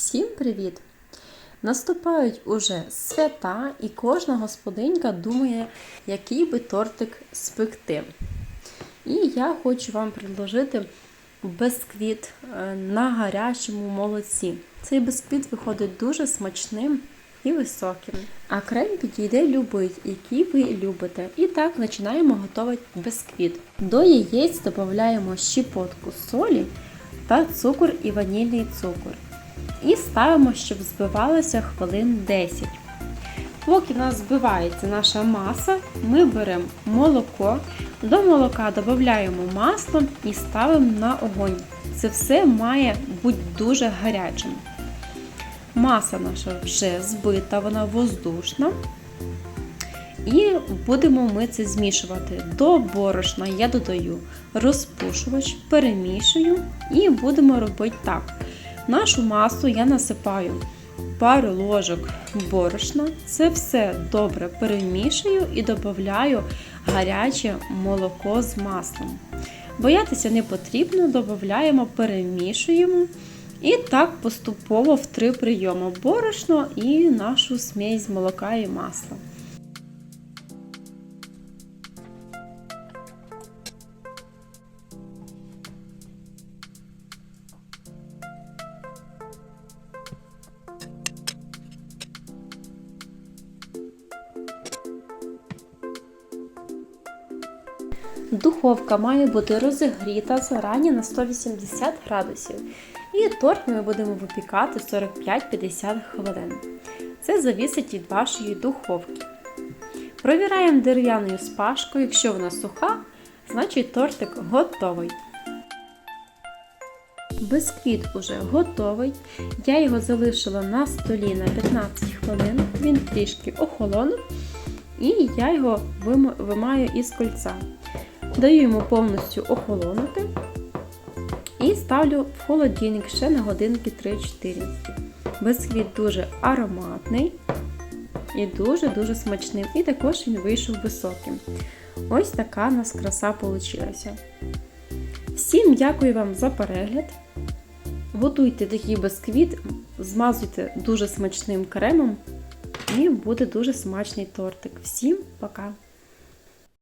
Всім привіт! Наступають уже свята, і кожна господинька думає, який би тортик спекти. І я хочу вам предложити бисквіт е, на гарячому молоці. Цей бисквіт виходить дуже смачним і високим. А крем підійде любий, який ви любите. І так починаємо готувати бисквіт. До яєць додаємо щепотку солі та цукор і ванільний цукор. І ставимо, щоб збивалося хвилин 10. Поки в нас збивається наша маса, ми беремо молоко, до молока додаємо масло і ставимо на огонь. Це все має бути дуже гарячим. Маса наша вже збита, вона воздушна. І будемо ми це змішувати. До борошна я додаю розпушувач, перемішую і будемо робити так. Нашу масу я насипаю пару ложок борошна. Це все добре перемішую і додаю гаряче молоко з маслом. Боятися не потрібно, додаємо, перемішуємо. І так поступово в три прийоми борошно і нашу смесь молока і масла. Духовка має бути розігріта зарані на 180 градусів. І торт ми будемо випікати 45-50 хвилин. Це завісить від вашої духовки. Провіраємо дерев'яною спашкою, якщо вона суха, значить тортик готовий. Бисквіт уже готовий. Я його залишила на столі на 15 хвилин, він трішки охолонув, і я його вимаю із кольця. Даю йому повністю охолонути і ставлю в холодильник ще на годинки 3-4. Бисквіт дуже ароматний і дуже-дуже смачним. І також він вийшов високим. Ось така у нас краса вийшла. Всім дякую вам за перегляд. Готуйте такий бисквіт, змазуйте дуже смачним кремом, і буде дуже смачний тортик. Всім пока!